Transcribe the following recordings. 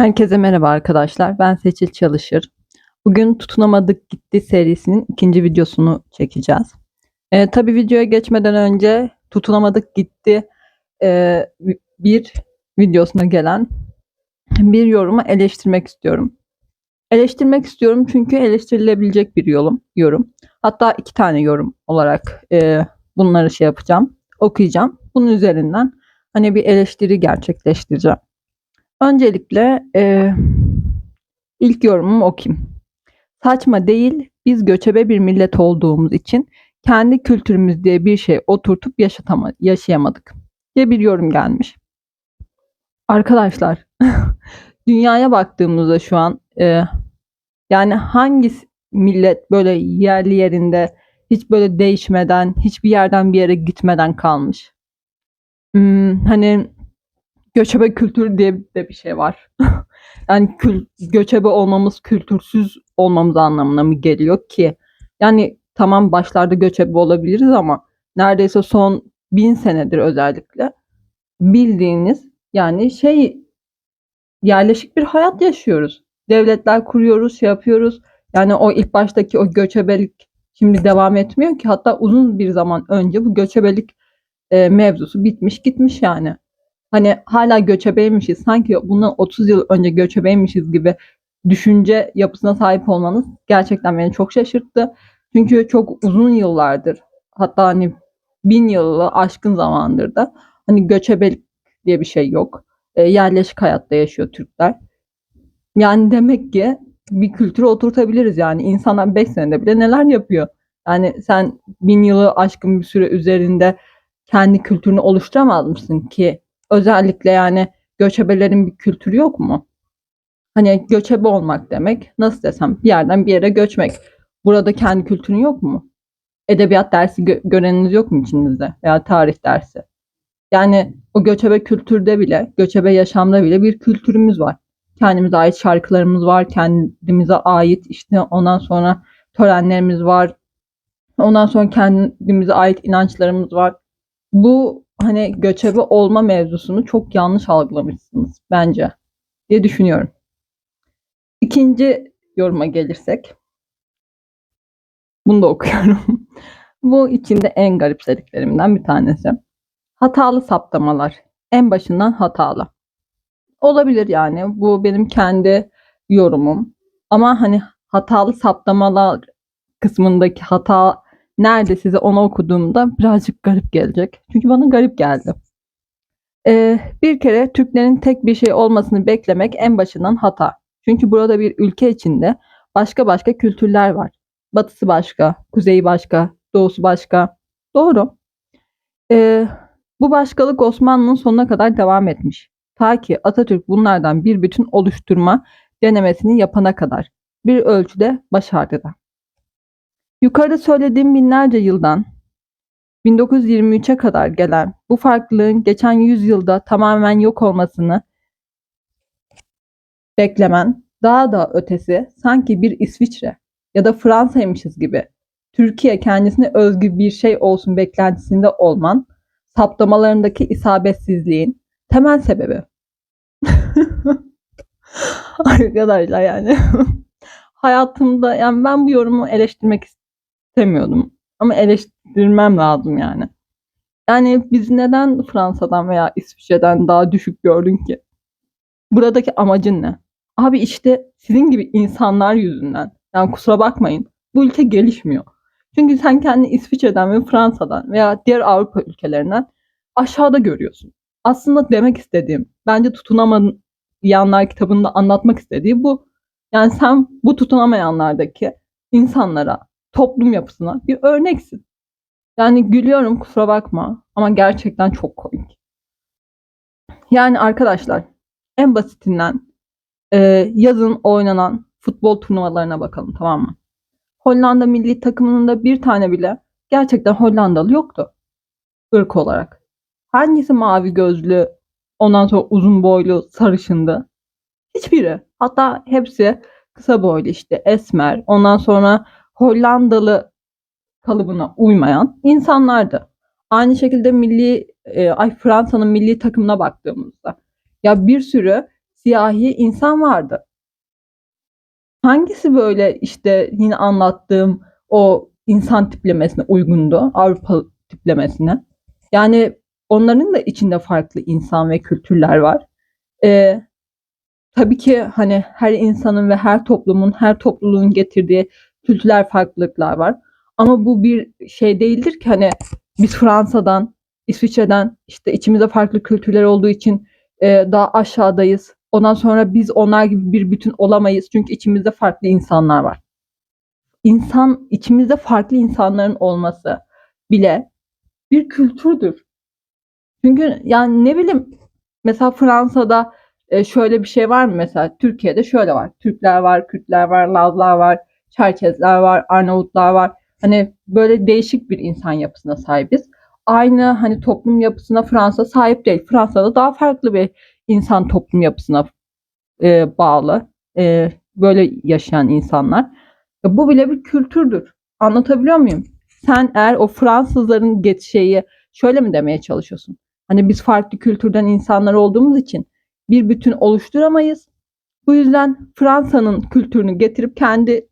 Herkese merhaba arkadaşlar. Ben Seçil Çalışır. Bugün Tutunamadık Gitti serisinin ikinci videosunu çekeceğiz. Ee, tabii videoya geçmeden önce Tutunamadık Gitti e, bir videosuna gelen bir yorumu eleştirmek istiyorum. Eleştirmek istiyorum çünkü eleştirilebilecek bir yorum. yorum. Hatta iki tane yorum olarak e, bunları şey yapacağım, okuyacağım. Bunun üzerinden hani bir eleştiri gerçekleştireceğim. Öncelikle e, ilk yorumumu okuyayım. Saçma değil, biz göçebe bir millet olduğumuz için kendi kültürümüz diye bir şey oturtup yaşayamadık diye bir yorum gelmiş. Arkadaşlar, dünyaya baktığımızda şu an e, yani hangi millet böyle yerli yerinde hiç böyle değişmeden, hiçbir yerden bir yere gitmeden kalmış? Hmm, hani göçebe kültür diye de bir şey var. yani kül, göçebe olmamız kültürsüz olmamız anlamına mı geliyor ki? Yani tamam başlarda göçebe olabiliriz ama neredeyse son bin senedir özellikle bildiğiniz yani şey yerleşik bir hayat yaşıyoruz. Devletler kuruyoruz, şey yapıyoruz. Yani o ilk baştaki o göçebelik şimdi devam etmiyor ki. Hatta uzun bir zaman önce bu göçebelik e, mevzusu bitmiş gitmiş yani hani hala göçebeymişiz sanki bundan 30 yıl önce göçebeymişiz gibi düşünce yapısına sahip olmanız gerçekten beni çok şaşırttı. Çünkü çok uzun yıllardır hatta hani bin yılı aşkın zamandır da hani göçebelik diye bir şey yok. E, yerleşik hayatta yaşıyor Türkler. Yani demek ki bir kültürü oturtabiliriz yani. insanlar 5 senede bile neler yapıyor. Yani sen bin yılı aşkın bir süre üzerinde kendi kültürünü oluşturamaz mısın ki özellikle yani göçebelerin bir kültürü yok mu? Hani göçebe olmak demek nasıl desem bir yerden bir yere göçmek. Burada kendi kültürün yok mu? Edebiyat dersi gö- göreniniz yok mu içinizde veya tarih dersi? Yani o göçebe kültürde bile, göçebe yaşamda bile bir kültürümüz var. Kendimize ait şarkılarımız var, kendimize ait işte ondan sonra törenlerimiz var. Ondan sonra kendimize ait inançlarımız var. Bu hani göçebe olma mevzusunu çok yanlış algılamışsınız bence diye düşünüyorum. İkinci yoruma gelirsek. Bunu da okuyorum. Bu içinde en garipsediklerimden bir tanesi. Hatalı saptamalar. En başından hatalı. Olabilir yani. Bu benim kendi yorumum. Ama hani hatalı saptamalar kısmındaki hata nerede size onu okuduğumda birazcık garip gelecek. Çünkü bana garip geldi. Ee, bir kere Türklerin tek bir şey olmasını beklemek en başından hata. Çünkü burada bir ülke içinde başka başka kültürler var. Batısı başka, kuzeyi başka, doğusu başka. Doğru. Ee, bu başkalık Osmanlı'nın sonuna kadar devam etmiş. Ta ki Atatürk bunlardan bir bütün oluşturma denemesini yapana kadar bir ölçüde başardı da. Yukarıda söylediğim binlerce yıldan 1923'e kadar gelen bu farklılığın geçen yüzyılda tamamen yok olmasını beklemen daha da ötesi sanki bir İsviçre ya da Fransa'ymışız gibi Türkiye kendisine özgü bir şey olsun beklentisinde olman saptamalarındaki isabetsizliğin temel sebebi. Arkadaşlar yani hayatımda yani ben bu yorumu eleştirmek istemiyordum. Ama eleştirmem lazım yani. Yani biz neden Fransa'dan veya İsviçre'den daha düşük gördün ki? Buradaki amacın ne? Abi işte sizin gibi insanlar yüzünden. Yani kusura bakmayın. Bu ülke gelişmiyor. Çünkü sen kendini İsviçre'den ve Fransa'dan veya diğer Avrupa ülkelerinden aşağıda görüyorsun. Aslında demek istediğim, bence tutunamayanlar kitabında anlatmak istediği bu. Yani sen bu tutunamayanlardaki insanlara toplum yapısına bir örneksin. Yani gülüyorum kusura bakma ama gerçekten çok komik. Yani arkadaşlar en basitinden e, yazın oynanan futbol turnuvalarına bakalım tamam mı? Hollanda milli takımının da bir tane bile gerçekten Hollandalı yoktu. ırk olarak. Hangisi mavi gözlü, ondan sonra uzun boylu, sarışındı? Hiçbiri. Hatta hepsi kısa boylu işte esmer. Ondan sonra Hollandalı kalıbına uymayan insanlardı. Aynı şekilde milli e, ay Fransa'nın milli takımına baktığımızda ya bir sürü siyahi insan vardı. Hangisi böyle işte yine anlattığım o insan tiplemesine uygundu, Avrupa tiplemesine? Yani onların da içinde farklı insan ve kültürler var. Ee, tabii ki hani her insanın ve her toplumun, her topluluğun getirdiği kültürel farklılıklar var. Ama bu bir şey değildir ki hani biz Fransa'dan, İsviçre'den işte içimizde farklı kültürler olduğu için e, daha aşağıdayız. Ondan sonra biz onlar gibi bir bütün olamayız. Çünkü içimizde farklı insanlar var. İnsan, içimizde farklı insanların olması bile bir kültürdür. Çünkü yani ne bileyim mesela Fransa'da e, şöyle bir şey var mı mesela Türkiye'de şöyle var. Türkler var, Kürtler var, Lazlar var, Çerkezler var, Arnavutlar var. Hani böyle değişik bir insan yapısına sahibiz. Aynı hani toplum yapısına Fransa sahip değil. Fransa'da daha farklı bir insan toplum yapısına e, bağlı. E, böyle yaşayan insanlar. Ya bu bile bir kültürdür. Anlatabiliyor muyum? Sen eğer o Fransızların get şeyi şöyle mi demeye çalışıyorsun? Hani biz farklı kültürden insanlar olduğumuz için bir bütün oluşturamayız. Bu yüzden Fransa'nın kültürünü getirip kendi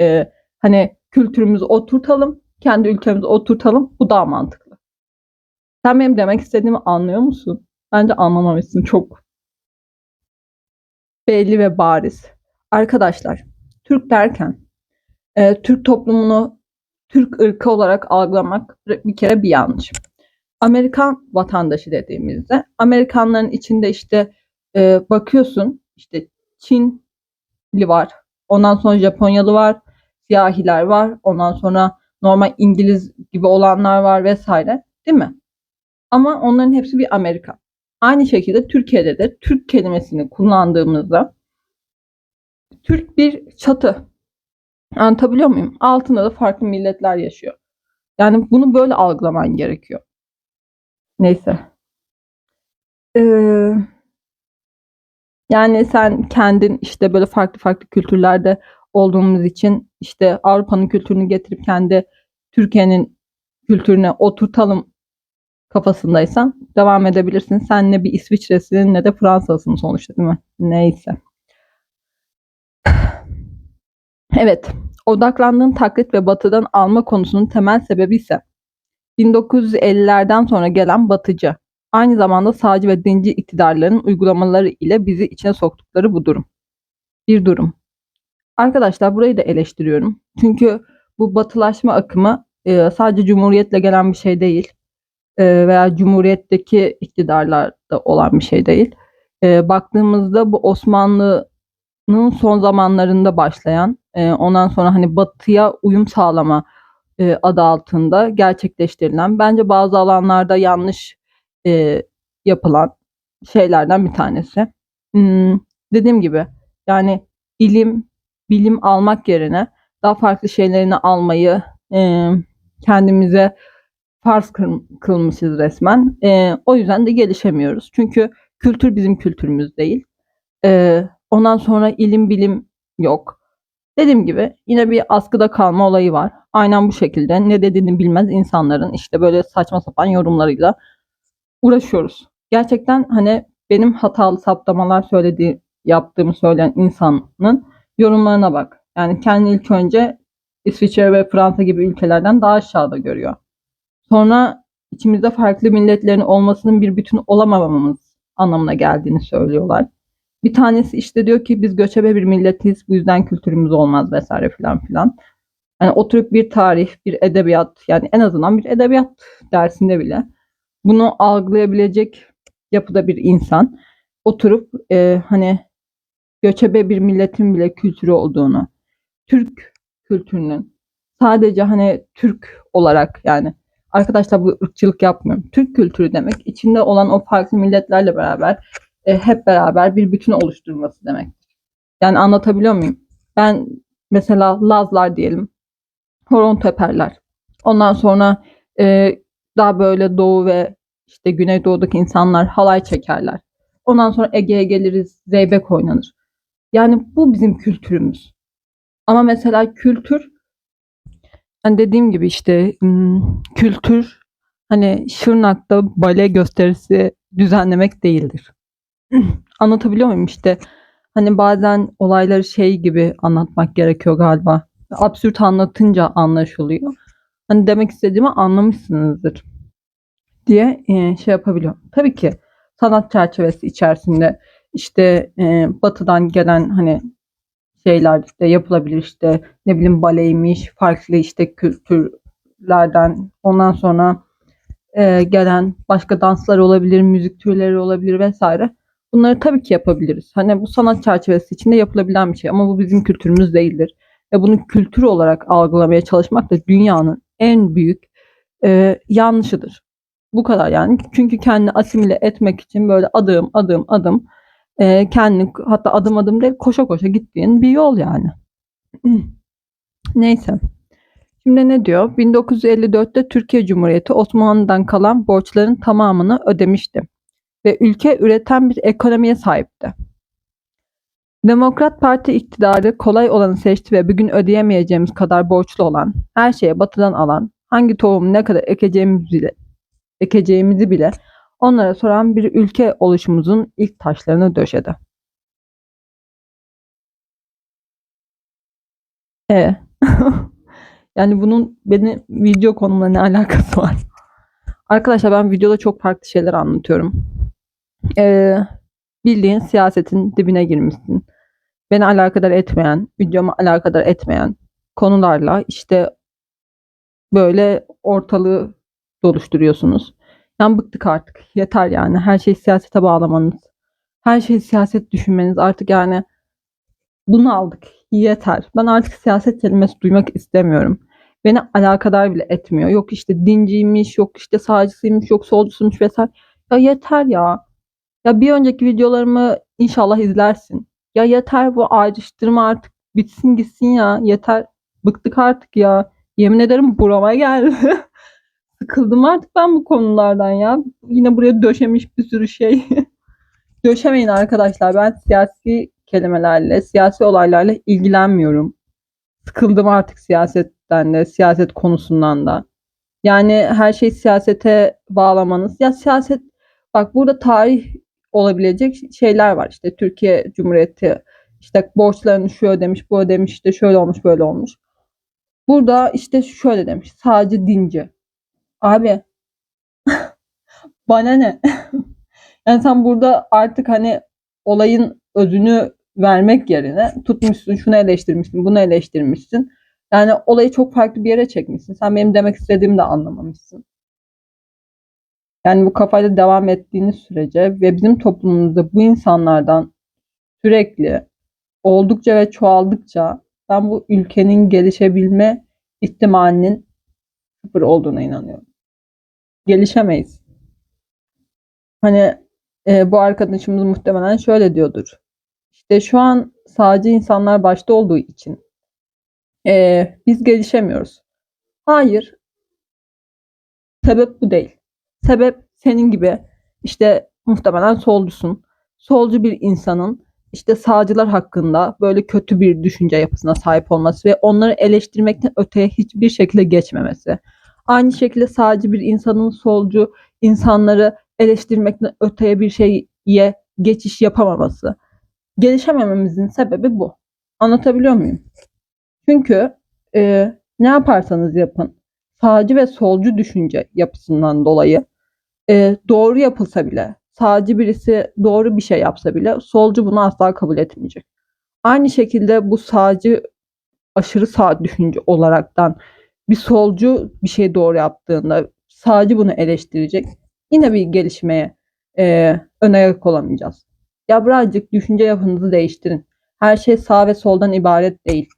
e, hani kültürümüzü oturtalım, kendi ülkemizi oturtalım. Bu daha mantıklı. Sen benim demek istediğimi anlıyor musun? Bence anlamamışsın çok belli ve bariz. Arkadaşlar, Türk derken e, Türk toplumunu Türk ırkı olarak algılamak bir kere bir yanlış. Amerikan vatandaşı dediğimizde Amerikanların içinde işte e, bakıyorsun işte Çinli var, ondan sonra Japonyalı var, siyahiler var, ondan sonra normal İngiliz gibi olanlar var vesaire değil mi? Ama onların hepsi bir Amerikan. Aynı şekilde Türkiye'de de Türk kelimesini kullandığımızda Türk bir çatı. Anlatabiliyor muyum? Altında da farklı milletler yaşıyor. Yani bunu böyle algılaman gerekiyor. Neyse. Ee, yani sen kendin işte böyle farklı farklı kültürlerde olduğumuz için işte Avrupa'nın kültürünü getirip kendi Türkiye'nin kültürüne oturtalım kafasındaysan devam edebilirsin. Sen ne bir İsviçre'sin ne de Fransa'sın sonuçta değil mi? Neyse. Evet, odaklandığın taklit ve batıdan alma konusunun temel sebebi ise 1950'lerden sonra gelen batıcı, aynı zamanda sağcı ve dinci iktidarların uygulamaları ile bizi içine soktukları bu durum. Bir durum. Arkadaşlar burayı da eleştiriyorum. Çünkü bu batılaşma akımı e, sadece cumhuriyetle gelen bir şey değil. E, veya cumhuriyetteki iktidarlarda olan bir şey değil. E, baktığımızda bu Osmanlı'nın son zamanlarında başlayan, e, ondan sonra hani batıya uyum sağlama e, adı altında gerçekleştirilen, bence bazı alanlarda yanlış e, yapılan şeylerden bir tanesi. Hmm, dediğim gibi yani ilim, bilim almak yerine daha farklı şeylerini almayı e, kendimize farz kılmışız resmen. E, o yüzden de gelişemiyoruz. Çünkü kültür bizim kültürümüz değil. E, ondan sonra ilim bilim yok. Dediğim gibi yine bir askıda kalma olayı var. Aynen bu şekilde ne dediğini bilmez insanların işte böyle saçma sapan yorumlarıyla uğraşıyoruz. Gerçekten hani benim hatalı saptamalar söylediği yaptığımı söyleyen insanın yorumlarına bak. Yani kendi ilk önce İsviçre ve Fransa gibi ülkelerden daha aşağıda görüyor. Sonra içimizde farklı milletlerin olmasının bir bütün olamamamız anlamına geldiğini söylüyorlar. Bir tanesi işte diyor ki biz göçebe bir milletiz bu yüzden kültürümüz olmaz vesaire filan filan. Yani oturup bir tarih, bir edebiyat yani en azından bir edebiyat dersinde bile bunu algılayabilecek yapıda bir insan oturup e, hani göçebe bir milletin bile kültürü olduğunu, Türk kültürünün sadece hani Türk olarak yani arkadaşlar bu ırkçılık yapmıyorum. Türk kültürü demek içinde olan o farklı milletlerle beraber e, hep beraber bir bütün oluşturması demek. Yani anlatabiliyor muyum? Ben mesela Lazlar diyelim. Horon teperler. Ondan sonra e, daha böyle doğu ve işte güneydoğudaki insanlar halay çekerler. Ondan sonra Ege'ye geliriz, zeybek oynanır. Yani bu bizim kültürümüz. Ama mesela kültür hani dediğim gibi işte kültür hani Şırnak'ta bale gösterisi düzenlemek değildir. Anlatabiliyor muyum işte? Hani bazen olayları şey gibi anlatmak gerekiyor galiba. Absürt anlatınca anlaşılıyor. Hani demek istediğimi anlamışsınızdır diye şey yapabiliyorum. Tabii ki sanat çerçevesi içerisinde işte e, batıdan gelen hani şeyler işte yapılabilir işte ne bileyim baleymiş, farklı işte kültürlerden ondan sonra e, gelen başka danslar olabilir, müzik türleri olabilir vesaire. Bunları tabii ki yapabiliriz. Hani bu sanat çerçevesi içinde yapılabilen bir şey ama bu bizim kültürümüz değildir. Ve bunu kültür olarak algılamaya çalışmak da dünyanın en büyük e, yanlışıdır. Bu kadar yani. Çünkü kendini asimile etmek için böyle adım adım adım e, kendini hatta adım adım değil koşa koşa gittiğin bir yol yani. Neyse. Şimdi ne diyor? 1954'te Türkiye Cumhuriyeti Osmanlı'dan kalan borçların tamamını ödemişti ve ülke üreten bir ekonomiye sahipti. Demokrat Parti iktidarı kolay olanı seçti ve bugün ödeyemeyeceğimiz kadar borçlu olan, her şeye batıdan alan, hangi tohumu ne kadar ekeceğimiz bile, ekeceğimizi bile onlara soran bir ülke oluşumuzun ilk taşlarını döşedi. E. yani bunun benim video konumla ne alakası var? Arkadaşlar ben videoda çok farklı şeyler anlatıyorum. Ee, bildiğin siyasetin dibine girmişsin. Beni alakadar etmeyen, videomu alakadar etmeyen konularla işte böyle ortalığı doluşturuyorsunuz. Yani bıktık artık. Yeter yani. Her şeyi siyasete bağlamanız. Her şeyi siyaset düşünmeniz artık yani bunu aldık. Yeter. Ben artık siyaset kelimesi duymak istemiyorum. Beni alakadar bile etmiyor. Yok işte dinciymiş, yok işte sağcısıymış, yok solcusuymuş vesaire. Ya yeter ya. Ya bir önceki videolarımı inşallah izlersin. Ya yeter bu ayrıştırma artık bitsin gitsin ya. Yeter. Bıktık artık ya. Yemin ederim burama geldi. Sıkıldım artık ben bu konulardan ya. Yine buraya döşemiş bir sürü şey. Döşemeyin arkadaşlar. Ben siyasi kelimelerle, siyasi olaylarla ilgilenmiyorum. Sıkıldım artık siyasetten de, siyaset konusundan da. Yani her şey siyasete bağlamanız. Ya siyaset bak burada tarih olabilecek şeyler var. İşte Türkiye Cumhuriyeti işte borçlarını şu ödemiş, bu ödemiş, işte şöyle olmuş, böyle olmuş. Burada işte şöyle demiş. Sadece dinci. Abi bana ne? yani sen burada artık hani olayın özünü vermek yerine tutmuşsun, şunu eleştirmişsin, bunu eleştirmişsin. Yani olayı çok farklı bir yere çekmişsin. Sen benim demek istediğimi de anlamamışsın. Yani bu kafayla devam ettiğiniz sürece ve bizim toplumumuzda bu insanlardan sürekli oldukça ve çoğaldıkça ben bu ülkenin gelişebilme ihtimalinin sıfır olduğuna inanıyorum. Gelişemeyiz. Hani e, bu arkadaşımız muhtemelen şöyle diyordur. İşte şu an sadece insanlar başta olduğu için e, biz gelişemiyoruz. Hayır. Sebep bu değil. Sebep senin gibi işte muhtemelen solcusun. Solcu bir insanın işte sağcılar hakkında böyle kötü bir düşünce yapısına sahip olması ve onları eleştirmekten öteye hiçbir şekilde geçmemesi. Aynı şekilde sağcı bir insanın solcu insanları eleştirmekten öteye bir şeye geçiş yapamaması. Gelişemememizin sebebi bu. Anlatabiliyor muyum? Çünkü e, ne yaparsanız yapın sağcı ve solcu düşünce yapısından dolayı e, doğru yapılsa bile sağcı birisi doğru bir şey yapsa bile solcu bunu asla kabul etmeyecek. Aynı şekilde bu sağcı aşırı sağ düşünce olaraktan bir solcu bir şey doğru yaptığında sağcı bunu eleştirecek. Yine bir gelişmeye e, ön ayak olamayacağız. Ya birazcık düşünce yapınızı değiştirin. Her şey sağ ve soldan ibaret değil.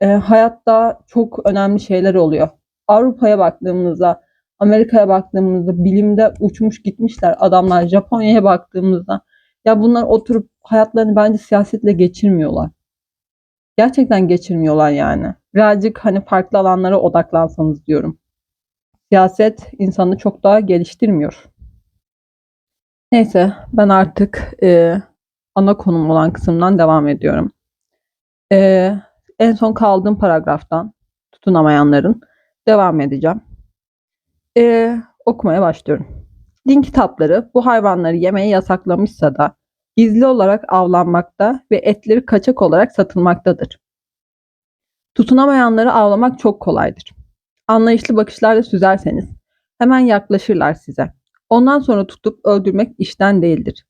E, hayatta çok önemli şeyler oluyor. Avrupa'ya baktığımızda, Amerika'ya baktığımızda bilimde uçmuş gitmişler adamlar. Japonya'ya baktığımızda ya bunlar oturup hayatlarını bence siyasetle geçirmiyorlar. Gerçekten geçirmiyorlar yani. Birazcık hani farklı alanlara odaklansanız diyorum. Siyaset insanı çok daha geliştirmiyor. Neyse ben artık e, ana konum olan kısımdan devam ediyorum. E, en son kaldığım paragraftan tutunamayanların devam edeceğim. E, okumaya başlıyorum. Din kitapları bu hayvanları yemeyi yasaklamışsa da gizli olarak avlanmakta ve etleri kaçak olarak satılmaktadır. Tutunamayanları avlamak çok kolaydır. Anlayışlı bakışlarla süzerseniz hemen yaklaşırlar size. Ondan sonra tutup öldürmek işten değildir.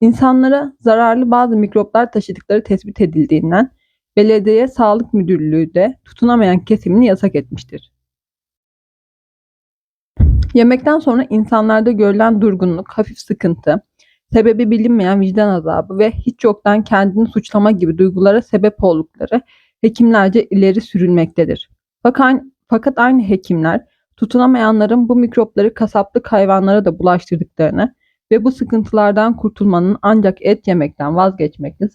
İnsanlara zararlı bazı mikroplar taşıdıkları tespit edildiğinden belediye sağlık müdürlüğü de tutunamayan kesimini yasak etmiştir. Yemekten sonra insanlarda görülen durgunluk, hafif sıkıntı, sebebi bilinmeyen vicdan azabı ve hiç yoktan kendini suçlama gibi duygulara sebep oldukları hekimlerce ileri sürülmektedir. Fakat, aynı hekimler tutunamayanların bu mikropları kasaplık hayvanlara da bulaştırdıklarını ve bu sıkıntılardan kurtulmanın ancak et yemekten vazgeçmekle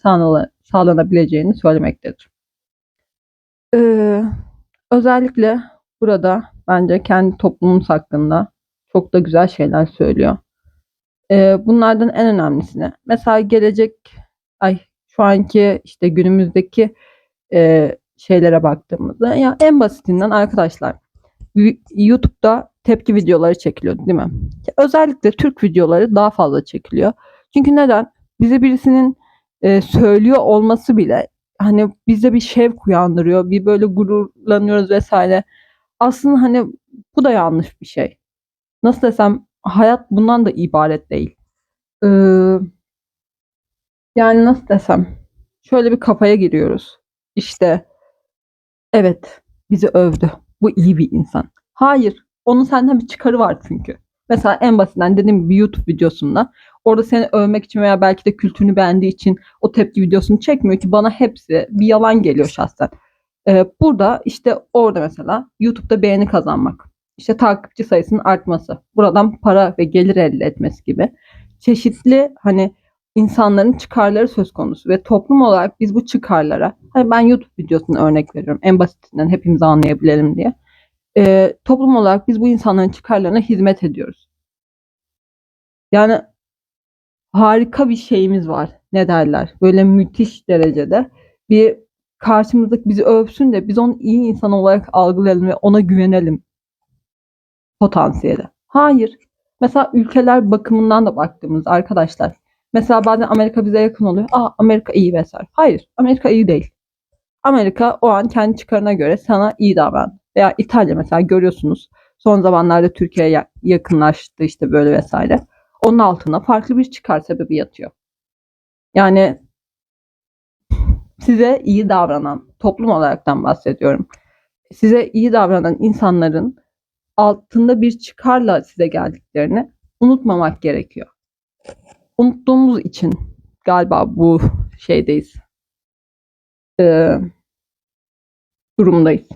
sağlanabileceğini söylemektedir. Ee, özellikle burada bence kendi toplumumuz hakkında çok da güzel şeyler söylüyor. Ee, bunlardan en önemlisini mesela gelecek ay şu anki işte günümüzdeki e, şeylere baktığımızda ya en basitinden arkadaşlar YouTube'da tepki videoları çekiliyor değil mi? Özellikle Türk videoları daha fazla çekiliyor. Çünkü neden? Bize birisinin e, söylüyor olması bile hani bize bir şevk uyandırıyor. Bir böyle gururlanıyoruz vesaire. Aslında hani bu da yanlış bir şey. Nasıl desem hayat bundan da ibaret değil. Ee, yani nasıl desem şöyle bir kafaya giriyoruz. İşte evet bizi övdü. Bu iyi bir insan. Hayır. Onun senden bir çıkarı var çünkü. Mesela en basitinden dediğim gibi YouTube videosunda orada seni övmek için veya belki de kültürünü beğendiği için o tepki videosunu çekmiyor ki bana hepsi bir yalan geliyor şahsen. Ee, burada işte orada mesela YouTube'da beğeni kazanmak, işte takipçi sayısının artması, buradan para ve gelir elde etmesi gibi çeşitli hani insanların çıkarları söz konusu ve toplum olarak biz bu çıkarlara, hani ben YouTube videosunu örnek veriyorum en basitinden hepimiz anlayabilelim diye. E, toplum olarak biz bu insanların çıkarlarına hizmet ediyoruz. Yani harika bir şeyimiz var. Ne derler? Böyle müthiş derecede bir karşımızdaki bizi övsün de biz onu iyi insan olarak algılayalım ve ona güvenelim potansiyeli. Hayır. Mesela ülkeler bakımından da baktığımız arkadaşlar Mesela bazen Amerika bize yakın oluyor. Aa Amerika iyi vesaire. Hayır Amerika iyi değil. Amerika o an kendi çıkarına göre sana iyi davran. Veya İtalya mesela görüyorsunuz. Son zamanlarda Türkiye'ye yakınlaştı işte böyle vesaire. Onun altında farklı bir çıkar sebebi yatıyor. Yani size iyi davranan, toplum olaraktan bahsediyorum. Size iyi davranan insanların altında bir çıkarla size geldiklerini unutmamak gerekiyor unuttuğumuz için galiba bu şeydeyiz. Ee, durumdayız.